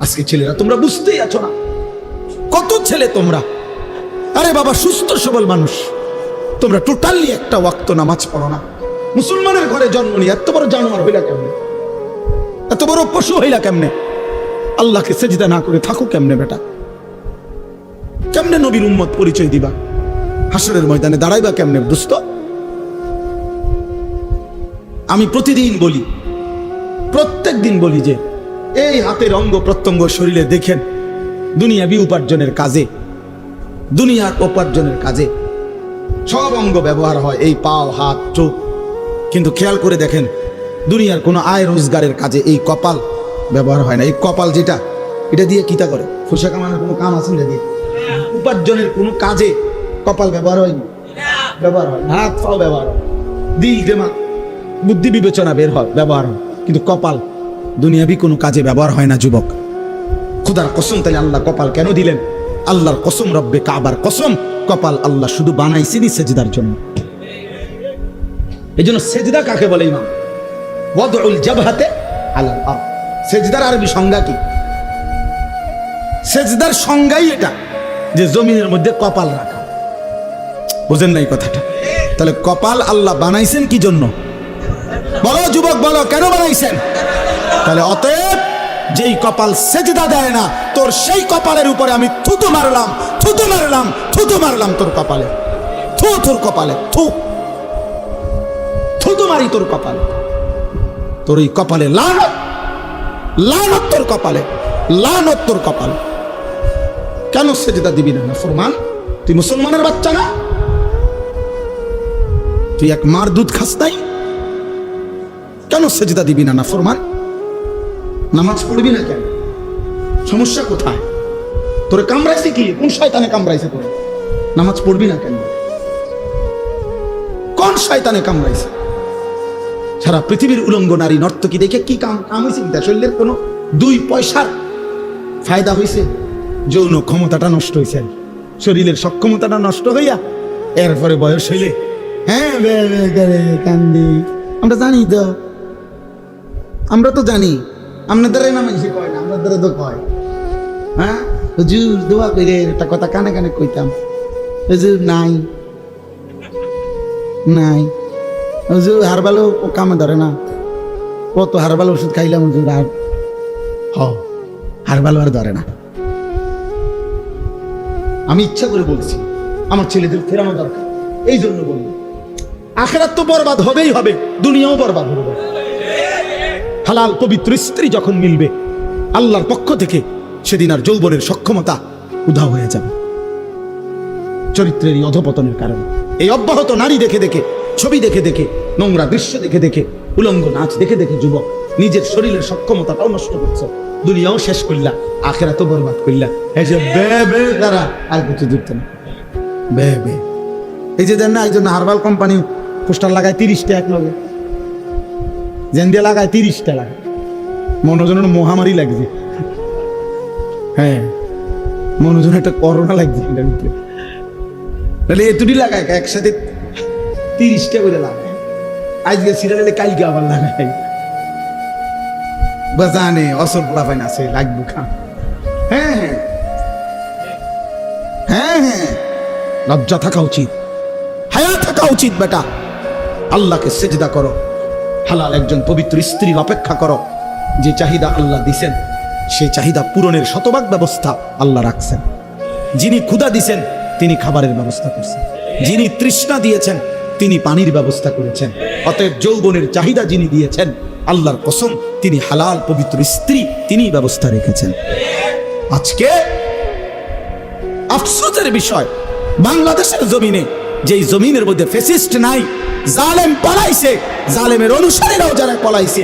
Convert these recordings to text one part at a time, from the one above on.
আজকে ছেলেরা, তোমরা বুঝতেই আছো না। কত ছেলে তোমরা? আরে বাবা, সুস্থ সবল মানুষ। তোমরা টোটালি একটা ওয়াক্ত নামাজ পড়ো না। মুসলমানের ঘরে জন্ম নিয়ে এত বড় জানোয়ার হইলা কেমনে? এত বড় পশু হইলা কেমনে? আল্লাহকে সেজিদা না করে থাকো কেমনে বেটা? কেমনে নবীর উম্মত পরিচয় দিবা? হাসরের ময়দানে দাঁড়াইবা কেমনে দুস্থ আমি প্রতিদিন বলি প্রত্যেক দিন বলি যে এই হাতের অঙ্গ প্রত্যঙ্গ শরীরে দেখেন, দুনিয়াবি উপার্জনের কাজে, দুনিয়ার উপার্জনের কাজে। সব অঙ্গ ব্যবহার হয় এই পাও, হাত, চোখ। কিন্তু খেয়াল করে দেখেন, দুনিয়ার কোনো আয় রোজগারের কাজে এই কপাল ব্যবহার হয় না। এই কপাল যেটা, এটা দিয়ে কিতা করে? ফুসা কামানোর কোনো কাম আছে না দিয়ে? উপার্জনের কোনো কাজে কপাল ব্যবহার হয়নি ব্যবহার হয় হাত, পাও ব্যবহার হয় দিল দেমাগ বুদ্ধি বিবেচনা বের হয়, ব্যবহার হয় কিন্তু কপাল দুনিয়াবি কোনো কাজে ব্যবহার হয় না, যুবক। খুদার কসম তাহলে আল্লাহ কপাল কেন দিলেন? আল্লাহর কসম, রব্বে কাবার কসম, কপাল আল্লাহ শুধু বানাইছেনই সেজদার জন্য। এই জন্য সেজদা কাকে বলে, ইমাম? ওয়াদউল জাবহাতে আলাল আরদ। সেজদার আরবি সংজ্ঞা কি? সেজদার সংজ্ঞাই এটা, যে জমিনের মধ্যে কপাল রাখা। বুঝেন নাই কথাটা? তাহলে কপাল আল্লাহ বানাইছেন কি জন্য? বলো, যুবক, বলো, কেন বানাইছেন? তাহলে অতএব যেই কপাল সেজদা দেয় না, তোর সেই কপালের উপরে আমি থুতু মারলাম থুতু মারলাম থুতু মারলাম তোর কপালে। থু তোর কপালে, থু। থুতু মারি তোর কপালে। তোর এই কপালে লানত লানত তোর কপালে, লানত তোর কপালে। কেন সেজদা দিবি না ফরমান তুই মুসলমানের বাচ্চা না? তুই এক মার দুধ খাস নাই? কেন সেজদা দিবি না না ফরমান নামাজ পড়বি না কেন? সমস্যা কোথায়? তোরে কামড়াইছে কি? কোন শয়তানে কামড়াইছে তোরে? নামাজ পড়বি না কেন? কোন শয়তানে কামড়াইছে? সারা পৃথিবীর উলঙ্গ নারী নর্তকী দেখে কি কাম কাম হয়েছে কি? শরীরের কোনো দুই পয়সার ফায়দা হয়েছে? যৌন ক্ষমতাটা নষ্ট হয়েছে। শরীরের সক্ষমতাটা নষ্ট হইয়া এরপরে বয়স হইলে হ্যাঁ কান্দি। আমরা জানি তো। আমরা তো জানি। আপনাদের না মানুষ কয় না আমাদের তো কয়। হ্যাঁ? হুজুর দোয়া করে একটা কথা কানে কানে কইতাম। হুজুর নাই। নাই। হুজুর হারবালো কামে ধরে না। কত হারবালো ওষুধ খাইলাম হুজুর আর হ হারবালো আর ধরে না। আমি ইচ্ছা করে বলছি, আমার ছেলেদের ফেরানো দরকার। এই জন্য বলব আখেরাত তো বরবাদ হবেই হবে, দুনিয়াও বরবাদ হবে হালাল পবিত্র স্ত্রী যখন মিলবে, আল্লাহর পক্ষ থেকে সেদিন আর যৌবনের সক্ষমতা উধাও হয়ে যাবে। চরিত্রের এই অধপতনের কারণে। এই অব্যাহত নারী দেখে দেখে, ছবি দেখে দেখে, নোংরা দৃশ্য দেখে দেখে, উলঙ্গ নাচ দেখে দেখে যুবক নিজের শরীরের সক্ষমতাটাও নষ্ট করছে। দুনিয়াও শেষ করলা আখেরা তো বরবাদ করলা এই যে বে বে তারা আর কিছু যুক্ত না। বে বে। এই যে দেন না, এই জন্য হারবাল কোম্পানি পোস্টার লাগায় তিরিশটা এক লগে জেন্দিয়া লাগায় তিরিশটা লাগায়। মনোজনের মহামারী লাগছে। হ্যাঁ মনোজন একটা করোনা লাগছে এটার ভিতরে। তাহলে এতুটি লাগায়, একসাথে তিরিশটা করে লাগায়। আজকে সিরিয়ালে কালকে আবার লাগায়। বা জানে অসল পোলাপাইন আছে লাগবো খা। হ্যাঁ হ্যাঁ। হ্যাঁ হ্যাঁ। লজ্জা থাকা উচিত। হায়া থাকা উচিত, বেটা। আল্লাহকে সেজদা করো। হালাল একজন পবিত্র স্ত্রীর অপেক্ষা করো। যে চাহিদা আল্লাহ দিছেন, সেই চাহিদা পূরণের শতভাগ ব্যবস্থা আল্লাহ রাখছেন। যিনি ক্ষুধা দিছেন, তিনি খাবারের ব্যবস্থা করছেন। যিনি তৃষ্ণা দিয়েছেন, তিনি পানির ব্যবস্থা করেছেন। অতএব যৌবনের চাহিদা যিনি দিয়েছেন, আল্লাহর কসম, তিনি হালাল পবিত্র স্ত্রী, তিনি ব্যবস্থা রেখেছেন। আজকে আফসোসের বিষয়, বাংলাদেশের জমিনে যেই জমিনের মধ্যে ফেসিস্ট নাই, জালেম পলাইছে, জালেমের অনুসারীরাও যারা পলাইছে,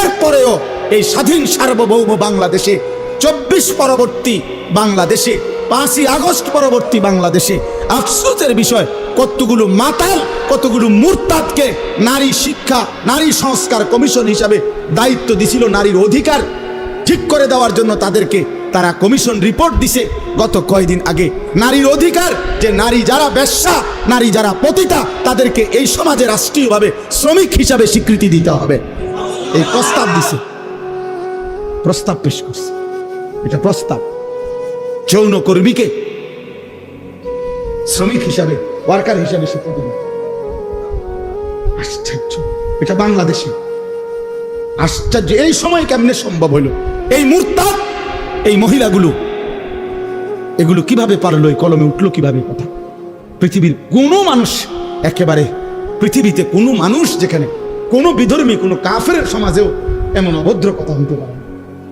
এরপরেও এই স্বাধীন সার্বভৌম বাংলাদেশে, চব্বিশ পরবর্তী বাংলাদেশে, পাঁচই আগস্ট পরবর্তী বাংলাদেশে, আফসোসের বিষয়, কতগুলো মাতাল, কতগুলো মুরতাদকে নারী শিক্ষা, নারী সংস্কার কমিশন হিসাবে দায়িত্ব দিছিল নারীর অধিকার ঠিক করে দেওয়ার জন্য তাদেরকে তারা কমিশন রিপোর্ট দিছে গত কয়দিন আগে। নারীর অধিকার, যে নারী যারা বেশ্যা নারী যারা পতিতা, তাদেরকে এই সমাজে রাষ্ট্রীয়ভাবে শ্রমিক হিসাবে স্বীকৃতি দিতে হবে। এই প্রস্তাব দিছে। প্রস্তাব পেশ করছে। এটা প্রস্তাব। যৌন কর্মীকে শ্রমিক হিসাবে, ওয়ার্কার হিসাবে সে দিবে আশ্চর্য। এটা বাংলাদেশে। আশ্চর্য। এই সময় কেমনে সম্ভব হলো? এই মূর্তা এই মহিলাগুলো, এগুলো কীভাবে পারল, এই কলমে উঠল কীভাবে কথা? পৃথিবীর কোনো মানুষ, একেবারে পৃথিবীতে কোনো মানুষ যেখানে কোনো বিধর্মী, কোনো কাফের সমাজেও এমন অভদ্র কথা হতে পারে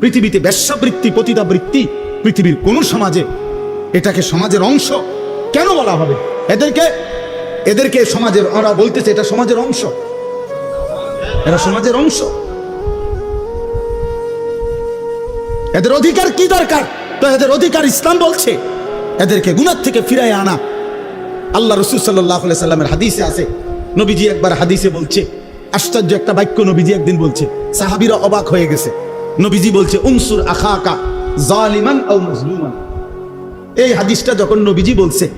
পৃথিবীতে ব্যবসাবৃত্তি পতিতাবৃত্তি, পৃথিবীর কোনো সমাজে এটাকে সমাজের অংশ কেন বলা হবে? এদেরকে এদেরকে সমাজের, ওরা বলতেছে এটা সমাজের অংশ। এরা সমাজের অংশ। এদের অধিকার কি দরকার? তো এদের অধিকার ইসলাম বলছে। এদেরকে গুণার থেকে ফিরায় আনা। আল্লাহ রসুল সাল্লাহ সাল্লামের হাদিসে আছে। নবীজি একবার হাদিসে বলছে, আশ্চর্য একটা বাক্য নবীজি একদিন বলছে, সাহাবিরা অবাক হয়ে গেছে। নবীজি বলছে, উনসুর আখা আকা জালিমান ও মজলুমান। এই হাদিসটা যখন নবীজি বলছে,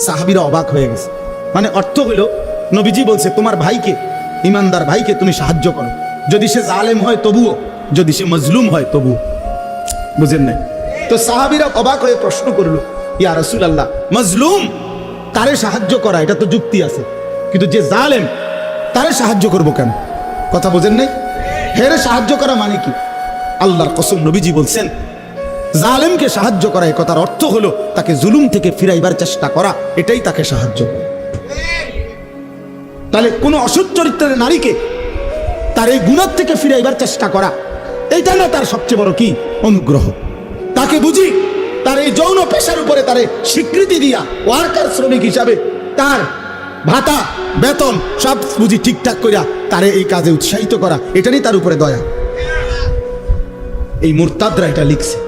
সাহাবিরা অবাক হয়ে গেছে। মানে অর্থ হলো, নবীজি বলছে, তোমার ভাইকে, ইমানদার ভাইকে তুমি সাহায্য করো। যদি সে জালেম হয় তবুও, যদি সে মজলুম হয় তবুও। বুঝেন নাই? তো সাহাবিরা অবাক হয়ে প্রশ্ন করল, ইয়া রসুল আল্লাহ মজলুম? তারে সাহায্য করা? এটা তো যুক্তি আছে। কিন্তু যে জালেম, তারে সাহায্য করব কেন? কথা বোঝেন নাই? হেরে সাহায্য করা মানে কি? আল্লাহর কসম নবীজি বলছেন, জালেমকে সাহায্য করা এ কথার অর্থ হলো তাকে জুলুম থেকে ফিরাইবার চেষ্টা করা, এটাই তাকে সাহায্য তাহলে কোনো অসৎ চরিত্রের নারীকে তার এই গুণার থেকে ফিরাইবার চেষ্টা করা এইটা না তার সবচেয়ে বড় কি? অনুগ্রহ। তাকে বুঝি তার এই যৌন পেশার উপরে তার স্বীকৃতি দিয়া ওয়ার্কার শ্রমিক হিসাবে তার ভাতা, বেতন সব বুঝি ঠিকঠাক করিয়া তারে এই কাজে উৎসাহিত করা। এটারই তার উপরে দয়া। এই মুরতাদরা এটা লিখছে।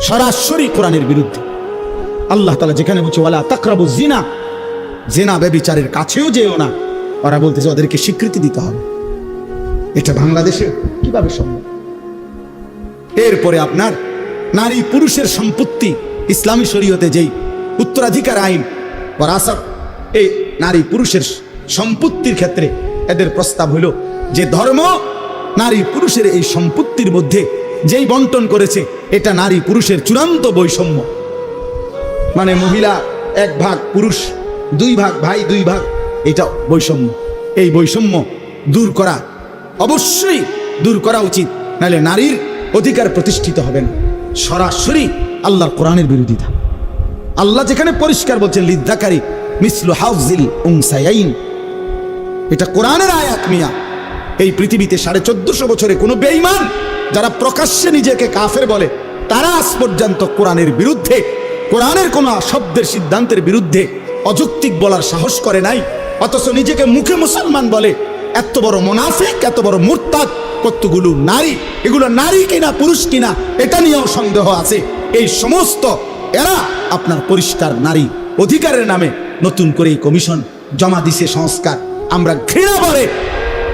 সরাসরি কোরআনের বিরুদ্ধে। আল্লাহ তালা যেখানে বলছে, ওয়ালা তাকরাবু জিনা জেনা বেবিচারের কাছেও যেও না। ওরা বলতেছে, ওদেরকে স্বীকৃতি দিতে হবে। এটা বাংলাদেশে কীভাবে সম্ভব? এরপরে আপনার নারী পুরুষের সম্পত্তি ইসলামী শরীয়তে যেই উত্তরাধিকার আইন ওরাসাত এই নারী পুরুষের সম্পত্তির ক্ষেত্রে এদের প্রস্তাব হলো যে ধর্ম নারী পুরুষের এই সম্পত্তির মধ্যে যেই বন্টন করেছে, এটা নারী পুরুষের চূড়ান্ত বৈষম্য। মানে মহিলা এক ভাগ, পুরুষ দুই ভাগ, ভাই দুই ভাগ, এটা বৈষম্য। এই বৈষম্য দূর করা অবশ্যই দূর করা উচিত, নাহলে নারীর অধিকার প্রতিষ্ঠিত হবে না। সরাসরি আল্লাহর কোরআনের বিরোধিতা। আল্লাহ যেখানে পরিষ্কার বলছেন, লিদ্দাকারী মিসলু হাউজিল এটা কোরআনের আয়াত মিয়া। এই পৃথিবীতে সাড়ে চোদ্দশো বছরে কোনো বেঈমান যারা প্রকাশ্যে নিজেকে কাফের বলে, তারা আজ পর্যন্ত কোরআনের বিরুদ্ধে, কোরআনের কোন শব্দের সিদ্ধান্তের বিরুদ্ধে অযৌক্তিক বলার সাহস করে নাই, অথচ নিজেকে মুখে মুসলমান বলে এত বড় মোনাফিক, এত বড় মুরতাদ, কতগুলো নারী? এগুলো নারী কিনা, পুরুষ কিনা, এটা নিয়েও সন্দেহ আছে। এই সমস্ত, এরা আপনার পরিষ্কার নারী অধিকারের নামে নতুন করে এই কমিশন জমা দিছে সংস্কার। আমরা ঘৃণা করে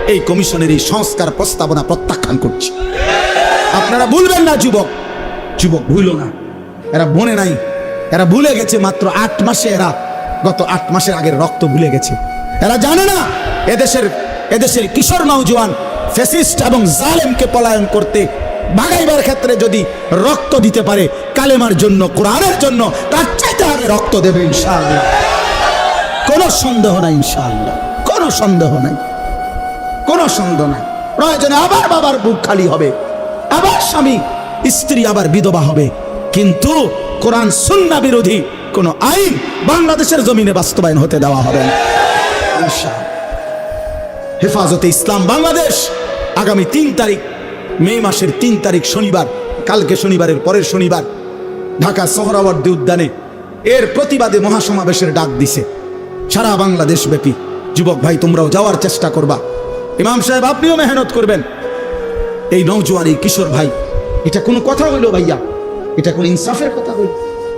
এই কমিশনের এই সংস্কার প্রস্তাবনা প্রত্যাখ্যান করছি। আপনারা ভুলবেন না, যুবক। যুবক, ভুলো না। এরা মনে নাই। এরা ভুলে গেছে মাত্র আট মাসে, এরা গত আট মাসের আগের রক্ত ভুলে গেছে। এরা জানে না, এদেশের এদেশের কিশোর নৌজওয়ান ফেসিস্ট এবং জালেমকে পলায়ন করতে ভাগাইবার ক্ষেত্রে যদি রক্ত দিতে পারে কালেমার জন্য, কোরআনের জন্য, তার চাইতে আগে রক্ত দেবে ইনশাআল্লাহ। কোনো সন্দেহ নাই ইনশাআল্লাহ। কোনো সন্দেহ নাই। কোনো সন্দেহ নাই। প্রয়োজনে আবার বাবার বুক খালি হবে। আবার স্বামী, স্ত্রী, আবার বিধবা হবে। কিন্তু কোরআন সুন্না বিরোধী কোন আইন বাংলাদেশের জমিনে বাস্তবায়ন হতে দেওয়া হবে না। হেফাজতে ইসলাম বাংলাদেশ। আগামী তিন তারিখ, মে মাসের তিন তারিখ শনিবার, কালকে শনিবারের পরের শনিবার, ঢাকা সোহরাওয়ার্দী উদ্যানে এর প্রতিবাদে মহাসমাবেশের ডাক দিছে। সারা বাংলাদেশ ব্যাপী। যুবক ভাই, তোমরাও যাওয়ার চেষ্টা করবা। ইমাম সাহেব, আপনিও মেহনত করবেন। এই নৌজওয়ান এই কিশোর ভাই, এটা কোনো কথা হইল ভাইয়া? এটা কোন ইনসাফের কথা হইল?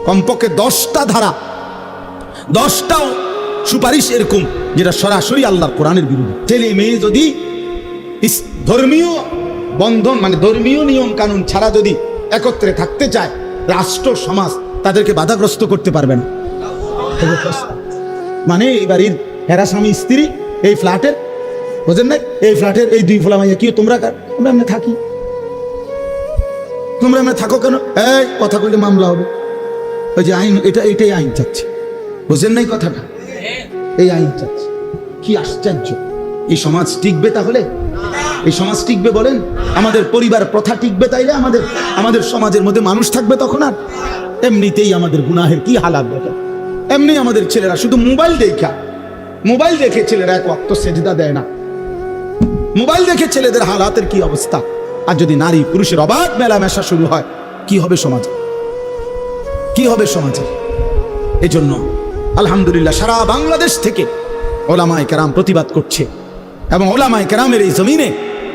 কমপক্ষে দশটা ধারা, দশটাও সুপারিশ এরকম যেটা সরাসরি আল্লাহর কোরআনের বিরুদ্ধে। ছেলে মেয়ে যদি ধর্মীয় বন্ধন মানে ধর্মীয় নিয়ম কানুন ছাড়া যদি একত্রে থাকতে চায়, রাষ্ট্র, সমাজ, তাদেরকে বাধাগ্রস্ত করতে পারবে না। মানে এই বাড়ির হেরা স্বামী, স্ত্রী, এই ফ্ল্যাটের, বোঝেন না এই ফ্ল্যাটের এই দুই ফোলা মাইয়া কি, তোমরা? আমরা এমনি থাকি। তোমরা এমনি থাকো কেন? এই, কথা কইলে মামলা হবে। ওই যে আইন, এটা, এটাই আইন চাচ্ছে। বুঝেন নাই কথাটা? এই আইন কি আশ্চর্য। এই সমাজ টিকবে তাহলে? এই সমাজ টিকবে বলেন? আমাদের পরিবার প্রথা টিকবে তাইলে আমাদের আমাদের সমাজের মধ্যে মানুষ থাকবে তখন আর? এমনিতেই আমাদের কি এমনি আমাদের ছেলেরা শুধু মোবাইল দেখা। মোবাইল দেখে ছেলেরা এক অক্ত সেজদা দেয় না। মোবাইল দেখে ছেলেদের হালাতের কি অবস্থা? আর যদি নারী পুরুষের অবাধ মেলামেশা শুরু হয়, কি হবে সমাজে? কি হবে সমাজে? এই জন্য আলহামদুলিল্লাহ, সারা বাংলাদেশ থেকে ওলামায় কেরাম প্রতিবাদ করছে এবং ওলামায় কেরামের এই জমিনে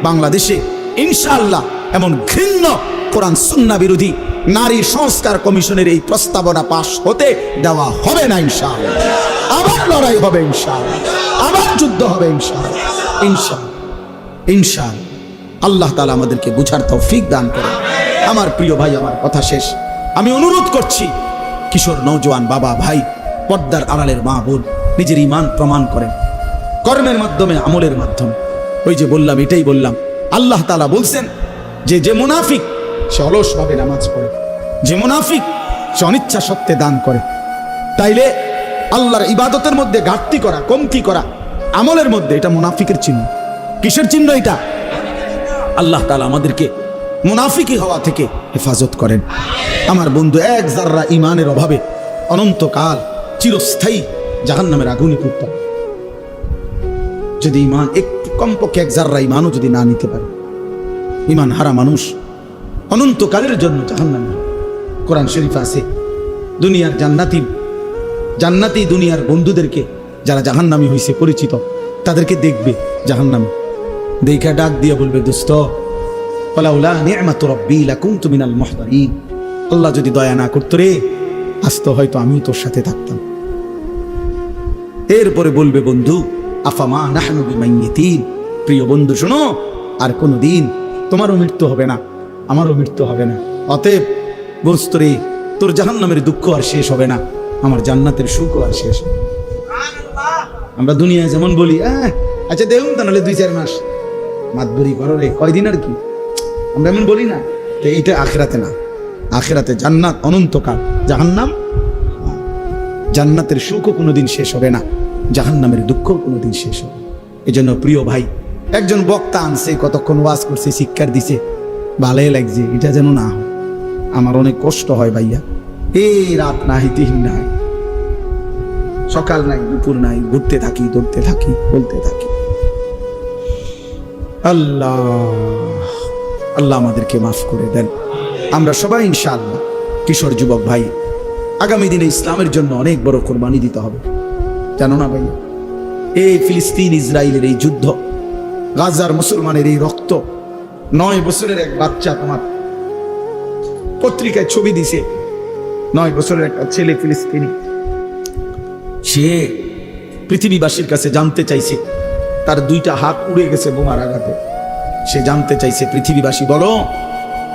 বাংলাদেশে ইনশাআল্লাহ এমন ঘৃণ্য কোরআন সুন্না বিরোধী নারী সংস্কার কমিশনের এই প্রস্তাবনা পাশ হতে দেওয়া হবে না ইনশাআল্লাহ। আবার লড়াই হবে ইনশাআল্লাহ। আবার যুদ্ধ হবে ইনশাআল্লাহ। ইনশাআল্লাহ। ইনশাআল্লাহ। আল্লাহ তালা আমাদেরকে বুঝার তৌফিক দান করে আমার প্রিয় ভাই, আমার কথা শেষ। আমি অনুরোধ করছি, কিশোর নৌজওয়ান বাবা ভাই পর্দার আড়ালের মা বোন নিজের ইমান প্রমাণ করেন। কর্মের মাধ্যমে, আমলের মাধ্যমে। ওই যে বললাম, এটাই বললাম। আল্লাহ তালা বলছেন যে যে মুনাফিক, সে অলসভাবে নামাজ পড়ে। যে মুনাফিক, সে অনিচ্ছা সত্ত্বে দান করে। তাইলে আল্লাহর ইবাদতের মধ্যে ঘাটতি করা, কমতি করা, আমলের মধ্যে এটা মুনাফিকের চিহ্ন। কিসের চিহ্ন এটা? আল্লাহ তালা আমাদেরকে মুনাফিকি হওয়া থেকে হেফাজত করেন। আমার বন্ধু, এক জাররা ইমানের অভাবে অনন্তকাল চিরস্থায়ী জাহান নামের আগুনে করতাম যদি ইমান একটু কমপক্ষে এক জাররা ইমানও যদি না নিতে পারে ইমান হারা মানুষ অনন্তকালের জন্য জাহান নামে কোরআন শরীফ আছে, দুনিয়ার জান্নাতি জান্নাতি দুনিয়ার বন্ধুদেরকে যারা জাহান্নামী হয়েছে পরিচিত, তাদেরকে দেখবে জাহান্নামী। দেখে ডাক দিয়ে বলবে, দোস্ত ওলাউলা নি'মাত রাব্বি লাকুনতু মিনাল মুহদারিন। আল্লাহ যদি দয়া না করতো রে আজ তো হয়তো আমি তোর সাথে থাকতাম। এরপরে বলবে বন্ধু আফামা নাহনু বিমাইয়িতিন? প্রিয় বন্ধু শোনো আর কোনো দিন তোমারও মৃত্যু হবে না আমারও মৃত্যু হবে না। অতএব দোস্ত রে তোর জাহান্নামের দুঃখ আর শেষ হবে না আমার জান্নাতের সুখও আর শেষ হবে। আমরা দুনিয়ায় যেমন বলি আহ, আচ্ছা দেখুন তা নাহলে দুই চার মাস। মাতবরি করো রে কয়দিন আর কি? আমরা এমন বলি না তো এইটা আখেরাতে না। আখেরাতে জান্নাত অনন্তকাল। জাহান্নাম? জান্নাতের সুখও কোনোদিন শেষ হবে না। জাহান্নামের দুঃখও কোনোদিন শেষ হবে না। এই জন্য প্রিয় ভাই, একজন বক্তা আনছে, কতক্ষণ ওয়াজ করছে শিক্ষার দিছে। ভালোই লাগছে, এটা যেন না হয়। আমার অনেক কষ্ট হয় ভাইয়া। এই রাত নাই, দিন নাই। সকাল নাই, দুপুর নাই, ঘুরতে থাকি, দৌড়তে থাকি, বলতে থাকি। আল্লাহ আল্লাহ আমাদেরকে মাফ করে দেন। আমরা সবাই ইনশাআল্লাহ। কিশোর যুবক ভাই, আগামী দিনে ইসলামের জন্য অনেক বড় কোরবানি দিতে হবে। জানো না ভাই, এই ফিলিস্তিন ইসরায়েলের এই যুদ্ধ, গাজার মুসলমানের এই রক্ত, নয় বছরের এক বাচ্চা তোমার পত্রিকায় ছবি দিছে, নয় বছরের একটা ছেলে ফিলিস্তিনি। সে পৃথিবীবাসীর কাছে জানতে চাইছে, তার দুইটা হাত উড়ে গেছে বোমার আঘাতে। সে জানতে চাইছে, পৃথিবীবাসী বলো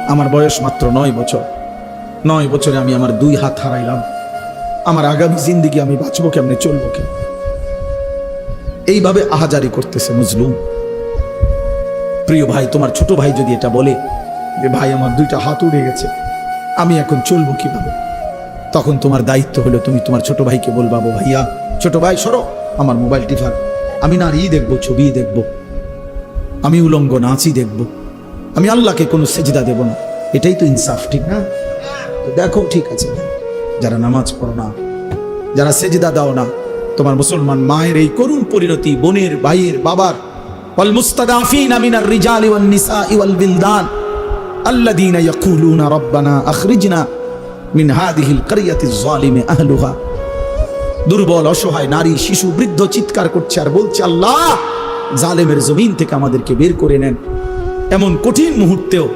আমার বয়স মাত্র নয় বছর। নয় বছরে আমি আমার দুই হাত হারাইলাম। আমার আগামী জিন্দিগি আমি বাঁচবো কেমনে, চলবো কেমন এইভাবে আহাজারি করতেছে মজলুম। প্রিয় ভাই, তোমার ছোট ভাই যদি এটা বলে যে, ভাই, আমার দুইটা হাত উড়ে গেছে, আমি এখন চলবো কীভাবে? তখন তোমার দায়িত্ব হলো তুমি তোমার ছোট ভাইকে বলবা "বো ভাইয়া, ছোট ভাই, সরো, আমার মোবাইল টিফার আমি নারী দেখব ছবি দেখব। আমি উলঙ্গ নাচই দেখব। আমি আল্লাহকে কোনো সেজদা দেব না। এটাই তো ইনসাফ, ঠিক না? তো দেখো, ঠিক আছে। যারা নামাজ পড়ো না, যারা সেজদা দাও না, তোমার মুসলমান মায়ের এই করুণ পরিণতি, বোনের, ভাইয়ের, বাবার, ওয়াল মুস্তাদাফিন মিনার রিজালি ওয়ান নিসাই ওয়াল বিলদান, আল্লাযীনা ইয়াকুলুনা রাব্বানা আখরিজনা মিন হাদিহিল কারিয়াতিজ যালিমি আহলুহা। দুর্বল, অসহায় নারী, শিশু, বৃদ্ধ চিৎকার করছে আর বলছে, আল্লাহ, জালেমের জমিন থেকে আমাদেরকে বের করে নেন। এমন কঠিন মুহূর্তেও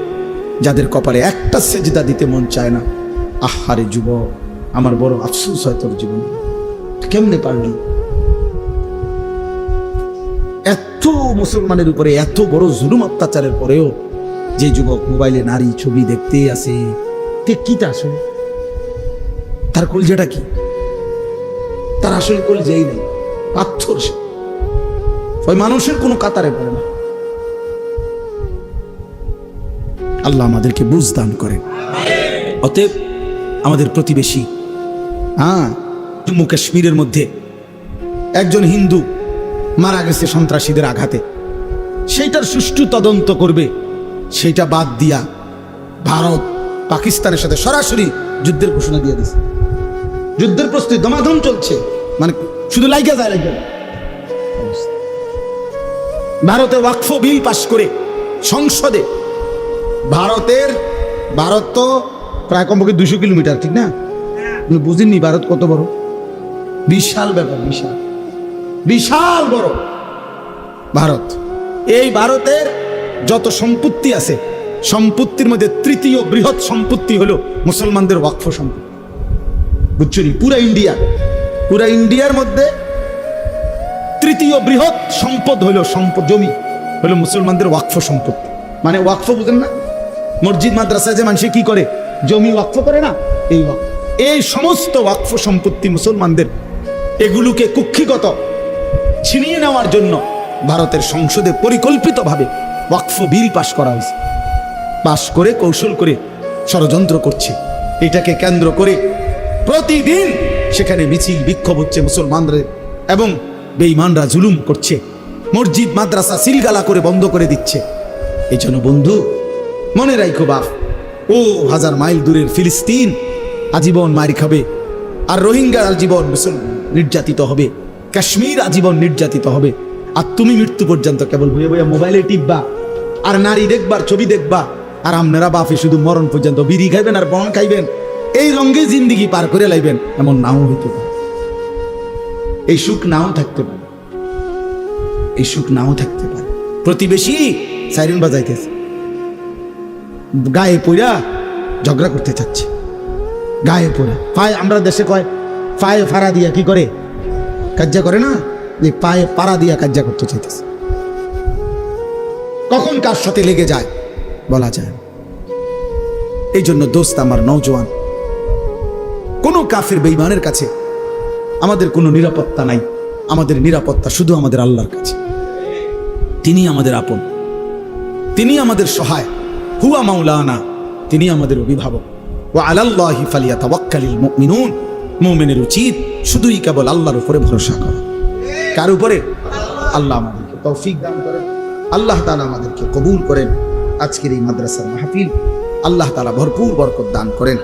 যাদের কপালে একটা সেজদা দিতে মন চায় না। আহারে যুবক, আমার বড় আফসোস হয় তোর জীবন। কেমনে পারলি? এত মুসলমানের উপরে এত বড় জুলুম অত্যাচারের পরেও যে যুবক মোবাইলে নারী ছবি দেখতে আসে, তে কিটা আসলে? তার কলজাটা কি? তার আসলে কলজাই নেই, পাথর সে। ওই মানুষের কোনো কাতারে পড়ে না। আল্লাহ আমাদেরকে বুঝ দান করেন। অতএব আমাদের প্রতিবেশী হ্যাঁ জম্মু কাশ্মীরের মধ্যে একজন হিন্দু মারা গেছে সন্ত্রাসীদের আঘাতে। সেইটার সুষ্ঠু তদন্ত করবে, সেইটা বাদ দিয়া ভারত পাকিস্তানের সাথে সরাসরি যুদ্ধের ঘোষণা দিয়ে দিছে। যুদ্ধের প্রস্তুতি দমাদম চলছে মানে শুধু লাইগা যায় যায়। ভারতে ওয়াকফ বিল পাশ করে সংসদে ভারতের, ভারত তো প্রায় কমপক্ষে দুশো কিলোমিটার, ঠিক না? বুঝেননি ভারত কত বড়? বিশাল ব্যাপার, বিশাল। বিশাল বড় ভারত। এই ভারতের যত সম্পত্তি আছে, সম্পত্তির মধ্যে তৃতীয় বৃহৎ সম্পত্তি হলো মুসলমানদের ওয়াকফ সম্পত্তি। বুঝছ? পুরা ইন্ডিয়া, পুরা ইন্ডিয়ার মধ্যে তৃতীয় বৃহৎ সম্পদ হলো সম্পদ জমি, হলো মুসলমানদের ওয়াকফ সম্পত্তি। মানে ওয়াকফ বুঝেন না? মসজিদ, মাদ্রাসায় যে মানুষে কি করে? জমি ওয়াকফ করে না? এই ওয়াকফ। এই সমস্ত ওয়াকফ সম্পত্তি মুসলমানদের, এগুলোকে কুক্ষিগত ছিনিয়ে নেওয়ার জন্য ভারতের সংসদে পরিকল্পিতভাবে ওয়াকফ বিল পাশ করা হয়েছে। পাশ করে, কৌশল করে ষড়যন্ত্র করছে। এটাকে কেন্দ্র করে প্রতিদিন সেখানে মিছিল, বিক্ষোভ হচ্ছে মুসলমানদের এবং বেঈমানরা জুলুম করছে। মসজিদ, মাদ্রাসা সিলগালা করে বন্ধ করে দিচ্ছে। এই জন্য বন্ধু মনে রাখো বাপ। ও হাজার মাইল দূরের ফিলিস্তিন, আজীবন মারি খাবে। আর রোহিঙ্গা আজীবন নির্যাতিত হবে। কাশ্মীর আজীবন নির্যাতিত হবে। আর তুমি মৃত্যু পর্যন্ত কেবল বইয়ে বইয়ে মোবাইলে টিপবা। আর নারী দেখবার, ছবি দেখবা। আর আপনারা বাপে শুধু মরণ পর্যন্ত বিড়ি খাইবেন আর বন খাইবেন। এই রঙ্গে জিন্দিগি পার করে লাইবেন, এমন নাও হইতে পারে। এই সুখ নাও থাকতে পারে। এই সুখ নাও থাকতে পারে। প্রতিবেশী সাইরেন বাজাইতেছে। গায়ে পইরা ঝগড়া করতে চাচ্ছে। গায়ে পড়ে পায়ে আমরা দেশে কয়, পায়ে ফাড়া দিয়া কি করে? কাজ্জা করে না? যে পায়ে পাড়া দিয়া কাজ্জা করতে চাইতেছে। কখন কার সাথে লেগে যায়, বলা যায় এই জন্য দোস্ত আমার নৌজওয়ান কোনো কাফের বেইমানের কাছে আমাদের কোনো নিরাপত্তা নাই। আমাদের নিরাপত্তা শুধু আমাদের আল্লাহর কাছে। তিনি আমাদের আপন। তিনি আমাদের সহায়। হুয়া মাওলানা, তিনি আমাদের অভিভাবক। ও আলাল্লাহি ফালিয়া তাবাক্কালিল মুমিনুন। মুমিনের উচিত শুধুই কেবল আল্লাহর উপরে ভরসা করা। কার উপরে? আল্লাহ আমাদেরকে তৌফিক দান করেন। আল্লাহ তালা আমাদেরকে কবুল করেন। আজকের এই মাদ্রাসার মাহফিল আল্লাহ তালা ভরপুর বরকত দান করেন।